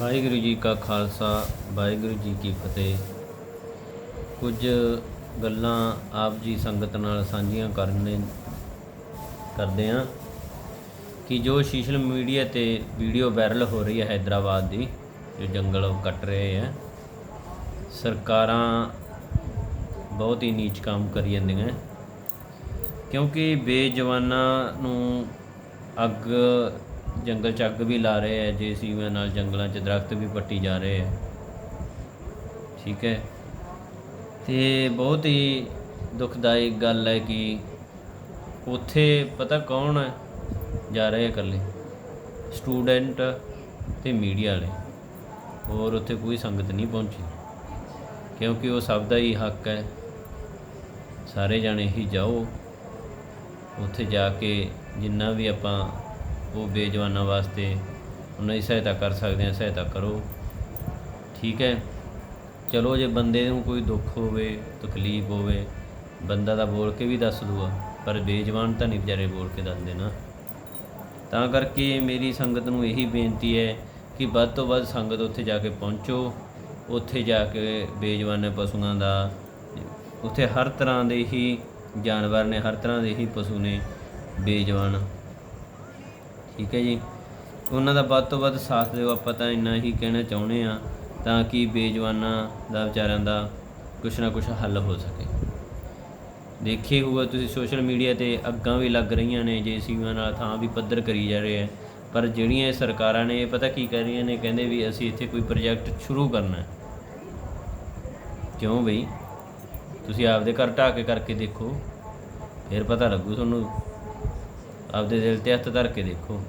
ਵਾਹਿਗੁਰੂ ਜੀ ਕਾ ਖਾਲਸਾ, ਵਾਹਿਗੁਰੂ ਜੀ ਕੀ ਫਤਿਹ। ਕੁਝ ਗੱਲਾਂ ਆਪ ਜੀ ਸੰਗਤ ਨਾਲ ਸਾਂਝੀਆਂ ਕਰਨੇ ਕਰਦੇ ਆ ਕਿ ਜੋ ਸੋਸ਼ਲ ਮੀਡੀਆ ਤੇ ਵੀਡੀਓ ਵਾਇਰਲ ਹੋ ਰਹੀ ਹੈ ਹైదరాబాద్ ਦੀ, ਜੋ ਜੰਗਲ ਕੱਟ ਰਹੇ ਆ ਸਰਕਾਰਾਂ ਬਹੁਤ ਹੀ ਨੀਚ ਕੰਮ ਕਰੀ ਜਾਂਦੀਆਂ ਕਿਉਂਕਿ ਬੇਜਵਾਨਾਂ ਨੂੰ ਅੱਗ ਜੰਗਲ 'ਚ ਅੱਗ ਵੀ ਲਾ ਰਹੇ ਹੈ ਜੇ ਜੇਸੀਬੀਆਂ ਨਾਲ ਜੰਗਲਾਂ 'ਚ ਦਰਖਤ ਵੀ ਪੱਟੀ ਜਾ ਰਹੇ ਹੈ ਠੀਕ ਹੈ। ਤੇ ਬਹੁਤ ਹੀ ਦੁਖਦਾਇਕ ਗੱਲ ਹੈ ਕਿ ਉੱਥੇ ਪਤਾ ਕੌਣ ਹੈ ਜਾ ਰਹੇ ਇਕੱਲੇ? ਸਟੂਡੈਂਟ ਤੇ ਮੀਡੀਆ ਵਾਲੇ। ਹੋਰ ਉੱਥੇ ਕੋਈ ਸੰਗਤ ਨਹੀਂ ਪਹੁੰਚੀ। ਕਿਉਂਕਿ ਉਹ ਸਭ ਦਾ ਹੀ ਹੱਕ ਹੈ। ਸਾਰੇ ਜਾਣੇ ਹੀ ਜਾਓ। ਉੱਥੇ ਜਾ ਕੇ ਜਿੰਨਾ ਵੀ ਆਪਾਂ ਉਹ ਬੇਜਵਾਨਾਂ ਵਾਸਤੇ ਉਹਨਾਂ ਦੀ ਸਹਾਇਤਾ ਕਰ ਸਕਦੇ ਹਾਂ, ਸਹਾਇਤਾ ਕਰੋ। ਠੀਕ ਹੈ। ਚਲੋ ਜੇ ਬੰਦੇ ਨੂੰ ਕੋਈ ਦੁੱਖ ਹੋਵੇ, ਤਕਲੀਫ ਹੋਵੇ, ਬੰਦਾ ਤਾਂ ਬੋਲ ਕੇ ਵੀ ਦੱਸ ਦੂਗਾ, ਪਰ ਬੇਜਵਾਨ ਤਾਂ ਨਹੀਂ ਵਿਚਾਰੇ ਬੋਲ ਕੇ ਦੱਸਦੇ ਨਾ। ਤਾਂ ਕਰਕੇ ਮੇਰੀ ਸੰਗਤ ਨੂੰ ਇਹੀ ਬੇਨਤੀ ਹੈ ਕਿ ਵੱਧ ਤੋਂ ਵੱਧ ਸੰਗਤ ਉੱਥੇ ਜਾ ਕੇ ਪਹੁੰਚੋ। ਉੱਥੇ ਜਾ ਕੇ ਬੇਜਵਾਨੇ ਪਸ਼ੂਆਂ ਦਾ, ਉੱਥੇ ਹਰ ਤਰ੍ਹਾਂ ਦੇ ਹੀ ਜਾਨਵਰ ਨੇ, ਹਰ ਤਰ੍ਹਾਂ ਦੇ ਹੀ ਪਸ਼ੂ ਨੇ ਬੇਜਵਾਨ। ਠੀਕ ਹੈ ਜੀ। ਉਹਨਾਂ ਦਾ ਵੱਧ ਤੋਂ ਵੱਧ ਸਾਥ ਦਿਓ। ਆਪਾਂ ਤਾਂ ਇੰਨਾ ਹੀ ਕਹਿਣਾ ਚਾਹੁੰਦੇ ਆ ਤਾਂ ਕਿ ਬੇਜਵਾਨਾਂ ਦਾ ਵਿਚਾਰਿਆਂ ਦਾ ਕੁਛ ਨਾ ਕੁਛ ਹੱਲ ਹੋ ਸਕੇ। ਦੇਖੇ ਹੋਊਗਾ ਤੁਸੀਂ ਸੋਸ਼ਲ ਮੀਡੀਆ ਤੇ ਅੱਗਾਂ ਵੀ ਲੱਗ ਰਹੀਆਂ ਨੇ ਜੇਸੀਬੀਆਂ ਨਾਲ ਥਾਂ ਵੀ ਪੱਧਰ ਕਰੀ ਜਾ ਰਹੇ ਆ ਪਰ ਜਿਹੜੀਆਂ ਇਹ ਸਰਕਾਰਾਂ ਨੇ, ਇਹ ਪਤਾ ਕੀ ਕਰ ਰਹੀਆਂ ਨੇ, ਕਹਿੰਦੇ ਵੀ ਅਸੀਂ ਇੱਥੇ ਕੋਈ ਪ੍ਰੋਜੈਕਟ ਸ਼ੁਰੂ ਕਰਨਾ ਹੈ। ਕਿਉਂ ਬਈ? ਤੁਸੀਂ ਆਪਦੇ ਘਰ ਢਾਹ ਕੇ ਕਰਕੇ ਦੇਖੋ। ਫਿਰ ਪਤਾ ਲੱਗੂ ਤੁਹਾਨੂੰ ਆਪਦੇ ਦਿਲ ਤੇ ਹੱਥ ਧਰ ਕੇ ਦੇਖੋ।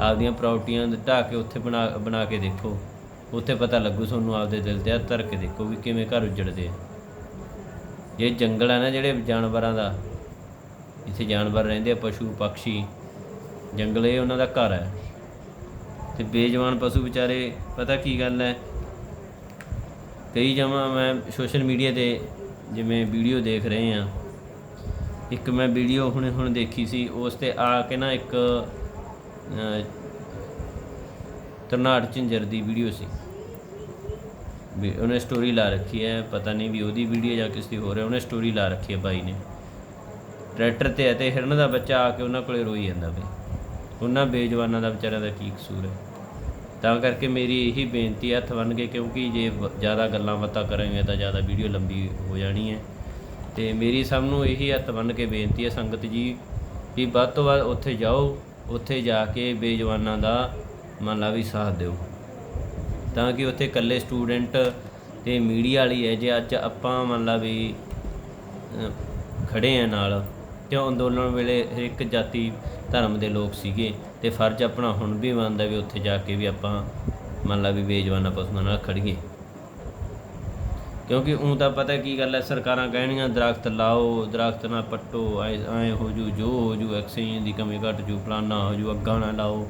ਆਪਦੀਆਂ ਪ੍ਰਾਪਰਟੀਆਂ ਢਾਹ ਕੇ ਉੱਥੇ ਬਣਾ ਬਣਾ ਕੇ ਦੇਖੋ। ਉੱਥੇ ਪਤਾ ਲੱਗੂ ਤੁਹਾਨੂੰ ਆਪਦੇ ਦਿਲ ਤੇ ਹੱਥ ਧਰ ਕੇ ਦੇਖੋ ਵੀ ਕਿਵੇਂ ਘਰ ਉਜੜਦੇ ਆ। ਇਹ ਜੰਗਲ ਆ ਨਾ ਜਿਹੜੇ ਜਾਨਵਰਾਂ ਦਾ ਇੱਥੇ ਜਾਨਵਰ ਰਹਿੰਦੇ ਆ, ਪਸ਼ੂ, ਪੰਛੀ, ਜੰਗਲ ਇਹ ਉਹਨਾਂ ਦਾ ਘਰ ਹੈ। ਤੇ ਬੇਜਵਾਨ ਪਸ਼ੂ ਵਿਚਾਰੇ, ਪਤਾ ਕੀ ਗੱਲ ਹੈ? ਕਈ ਜਮਾ ਮੈਂ ਸੋਸ਼ਲ ਮੀਡੀਆ ਤੇ ਜਿਵੇਂ ਵੀਡੀਓ ਦੇਖ ਰਹੇ ਆ ਇੱਕ ਮੈਂ ਵੀਡੀਓ ਹੁਣੇ ਹੁਣ ਦੇਖੀ ਸੀ ਉਸ ਤੇ ਆ ਕੇ ਨਾ ਇੱਕ ਅਹ, ਝਿੰਜਰ ਦੀ ਵੀਡੀਓ ਸੀ। ਵੀ ਉਹਨੇ ਸਟੋਰੀ ਲਾ ਰੱਖੀ ਹੈ ਪਤਾ ਨਹੀਂ ਵੀ ਉਹਦੀ ਵੀਡੀਓ ਜਾਂ ਕਿਸੇ ਦੀ ਹੋ ਰਿਹਾ ਉਹਨੇ ਸਟੋਰੀ ਲਾ ਰੱਖੀ ਹੈ ਬਾਈ ਨੇ। ਟਰੈਕਟਰ ਤੇ ਹੈ ਤੇ ਹਿਰਨ ਦਾ ਬੱਚਾ ਆ ਕੇ ਉਹਨਾਂ ਕੋਲੇ ਰੋਈ ਜਾਂਦਾ ਬਈ। ਉਹਨਾਂ ਬੇਜਵਾਨਾਂ ਦਾ ਵਿਚਾਰਿਆਂ ਦਾ ਕੀ ਕਸੂਰ ਹੈ? ਤਾਂ ਕਰਕੇ ਮੇਰੀ ਇਹੀ ਬੇਨਤੀ ਹੈ ਹੱਥ ਬੰਨ ਕੇ ਕਿਉਂਕਿ ਜੇ ਜ਼ਿਆਦਾ ਗੱਲਾਂ ਬਾਤਾਂ ਕਰਾਂਗੇ ਤਾਂ ਜ਼ਿਆਦਾ ਵੀਡੀਓ ਲੰਬੀ ਹੋ ਜਾਣੀ ਹੈ। ਤੇ ਮੇਰੀ ਸਭ ਨੂੰ ਇਹੀ ਹੱਥ ਬੰਨ੍ਹ ਕੇ ਬੇਨਤੀ ਹੈ ਸੰਗਤ ਜੀ ਵੀ ਵੱਧ ਤੋਂ ਵੱਧ ਉੱਥੇ ਜਾਓ ਉੱਥੇ ਜਾ ਕੇ ਬੇਜਵਾਨਾਂ ਦਾ ਮੰਨ ਲਾ ਵੀ ਸਾਥ ਦਿਓ। ਤਾਂ ਕਿ ਉੱਥੇ ਇਕੱਲੇ ਸਟੂਡੈਂਟ ਤੇ ਮੀਡੀਆ ਵਾਲੀ ਹੈ ਜੇ ਅੱਜ ਆਪਾਂ ਮੰਨ ਲਾ ਵੀ ਅਹ, ਖੜੇ ਆ ਨਾਲ ਕਿਉਂ ਅੰਦੋਲਨ ਵੇਲੇ ਹਰ ਇੱਕ ਜਾਤੀ ਧਰਮ ਦੇ ਲੋਕ ਸੀਗੇ ਤੇ ਫਰਜ਼ ਆਪਣਾ ਹੁਣ ਵੀ ਬਣਦਾ ਵੀ ਉੱਥੇ ਜਾ ਕੇ ਵੀ ਆਪਾਂ ਮੰਨ ਲਾ ਵੀ ਬੇਜਵਾਨਾਂ ਪਸ਼ੂਆਂ ਨਾਲ ਖੜੀਏ ਕਿਉਂਕਿ ਉਹ ਤਾਂ ਪਤਾ ਕੀ ਗੱਲ ਹੈ, ਸਰਕਾਰਾਂ ਕਹਿਣੀਆਂ ਦਰਖਤ ਲਾਓ, ਦਰਖਤ ਨਾ ਪੱਟੋ ਐ ਹੋ ਜੂ, ਜੋ ਹੋ ਜੂ ਆਕਸੀਜਨ ਦੀ ਕਮੀ ਘਟ ਜੂ, ਫਲਾਨਾ ਹੋ ਜੂ, ਅੱਗਾਂ ਨਾ ਲਾਓ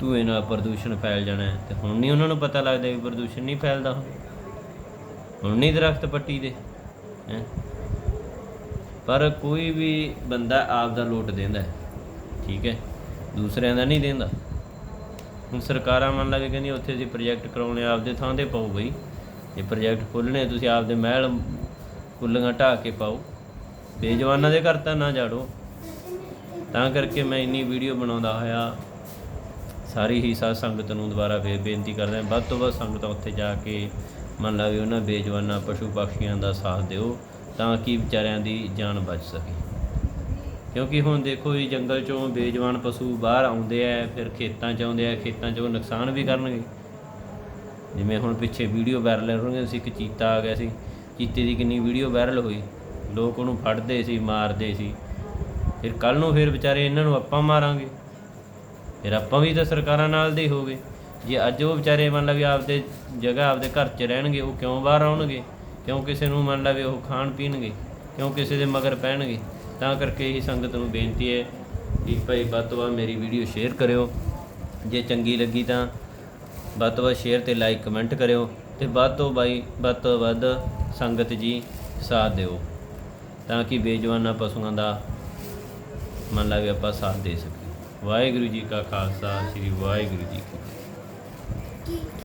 ਧੂਏ ਨਾਲ ਪ੍ਰਦੂਸ਼ਣ ਫੈਲ ਜਾਣਾ ਤੇ ਹੁਣ ਨਹੀਂ ਉਹਨਾਂ ਨੂੰ ਪਤਾ ਲੱਗਦਾ ਵੀ ਪ੍ਰਦੂਸ਼ਣ ਨਹੀਂ ਫੈਲਦਾ ਹੁਣ। ਨਹੀਂ ਦਰਖਤ ਪੱਟੀ ਦੇ, ਹੈ। ਪਰ ਕੋਈ ਵੀ ਬੰਦਾ ਆਪ ਦਾ ਲੋਟ ਦਿੰਦਾ ਠੀਕ ਹੈ। ਦੂਸਰਿਆਂ ਦਾ ਨਹੀਂ ਦਿੰਦਾ। ਹੁਣ ਸਰਕਾਰਾਂ ਮੰਨ ਲਾ ਕੇ ਕਹਿੰਦੀ ਉੱਥੇ ਅਸੀਂ ਪ੍ਰੋਜੈਕਟ ਕਰਾਉਣੇ, ਆਪਦੇ ਥਾਂ ਤੇ ਪਾਓ ਬਈ। ਜੇ ਪ੍ਰੋਜੈਕਟ ਖੋਲਣੇ ਤੁਸੀਂ ਆਪਦੇ ਮਹਿਲ ਕੁੱਲੀਆਂ ਢਾਹ ਕੇ ਪਾਓ। ਬੇਜਵਾਨਾਂ ਦੇ ਘਰ ਤਾਂ ਨਾ ਜਾੜੋ। ਤਾਂ ਕਰਕੇ ਮੈਂ ਇੰਨੀ ਵੀਡੀਓ ਬਣਾਉਂਦਾ ਹੋਇਆ। ਸਾਰੀ ਹੀ ਸਾਧ ਸੰਗਤ ਨੂੰ ਦੁਬਾਰਾ ਫੇਰ ਬੇਨਤੀ ਕਰਦਾ ਹਾਂ, ਵੱਧ ਤੋਂ ਵੱਧ ਸੰਗਤਾਂ ਉੱਥੇ ਜਾ ਕੇ ਮੰਨ ਲਾ ਵੀ ਉਹਨਾਂ ਬੇਜਵਾਨਾਂ, ਪਸ਼ੂ ਪਕਸ਼ੀਆਂ ਦਾ ਸਾਥ ਦਿਓ, ਤਾਂ ਕਿ ਵਿਚਾਰਿਆਂ ਦੀ ਜਾਨ ਬਚ ਸਕੇ। ਕਿਉਂਕਿ ਹੁਣ ਦੇਖੋ ਜੀ, ਜੰਗਲ ਚੋਂ ਬੇਜਵਾਨ ਪਸ਼ੂ ਬਾਹਰ ਆਉਂਦੇ ਆ, ਫਿਰ ਖੇਤਾਂ 'ਚ ਆਉਂਦੇ ਆ, ਖੇਤਾਂ 'ਚ ਉਹ ਨੁਕਸਾਨ ਵੀ ਕਰਨਗੇ। ਜਿਵੇਂ ਹੁਣ ਪਿੱਛੇ ਵੀਡੀਓ ਵਾਇਰਲ ਹੋ ਰਹੀ ਸੀ, ਇੱਕ ਚੀਤਾ ਆ ਗਿਆ ਸੀ। ਚੀਤੇ ਦੀ ਕਿੰਨੀ ਵੀਡੀਓ ਵਾਇਰਲ ਹੋਈ। ਲੋਕ ਉਹਨੂੰ ਫੜਦੇ ਸੀ, ਮਾਰਦੇ ਸੀ। ਫਿਰ ਕੱਲ ਨੂੰ ਫਿਰ ਵਿਚਾਰੇ ਇਹਨਾਂ ਨੂੰ ਆਪਾਂ ਮਾਰਾਂਗੇ। ਫਿਰ ਆਪਾਂ ਵੀ ਤਾਂ ਸਰਕਾਰਾਂ ਨਾਲ ਦੇ ਹੀ ਹੋਗੇ ਜੇ ਅੱਜ ਉਹ ਵਿਚਾਰੇ ਮੰਨ ਲਾ ਵੀ ਆਪਦੇ ਜਗ੍ਹਾ, ਆਪਦੇ ਘਰ 'ਚ ਰਹਿਣਗੇ, ਉਹ ਕਿਉਂ ਬਾਹਰ ਆਉਣਗੇ? ਕਿਉਂ ਕਿਸੇ ਨੂੰ ਮੰਨ ਲਾ ਵੀ ਉਹ ਖਾਣ ਪੀਣਗੇ? ਕਿਉਂ ਕਿਸੇ ਦੇ ਮਗਰ ਪੈਣਗੇ? ਤਾਂ ਕਰਕੇ ਹੀ ਸੰਗਤ ਨੂੰ ਬੇਨਤੀ ਹੈ ਕਿ ਭਾਈ ਵੱਧ ਤੋਂ ਵੱਧ ਮੇਰੀ ਵੀਡੀਓ ਸ਼ੇਅਰ ਕਰਿਓ। ਜੇ ਚੰਗੀ ਲੱਗੀ ਤਾਂ ਵੱਧ ਤੋਂ ਵੱਧ ਸ਼ੇਅਰ ਤੇ ਲਾਈਕ ਕਮੈਂਟ ਕਰਿਓ ਤੇ ਵੱਧ ਤੋਂ ਬਾਈ, ਵੱਧ ਤੋਂ ਵੱਧ ਸੰਗਤ ਜੀ ਸਾਥ ਦਿਓ ਤਾਂ ਕਿ ਬੇਜਵਾਨਾਂ ਪਸ਼ੂਆਂ ਦਾ ਮੰਨ ਲਾ ਵੀ ਆਪਾਂ ਸਾਥ ਦੇ ਸਕੀਏ। ਵਾਹਿਗੁਰੂ ਜੀ ਕਾ ਖਾਲਸਾ, ਸ੍ਰੀ ਵਾਹਿਗੁਰੂ ਜੀ ਕੀ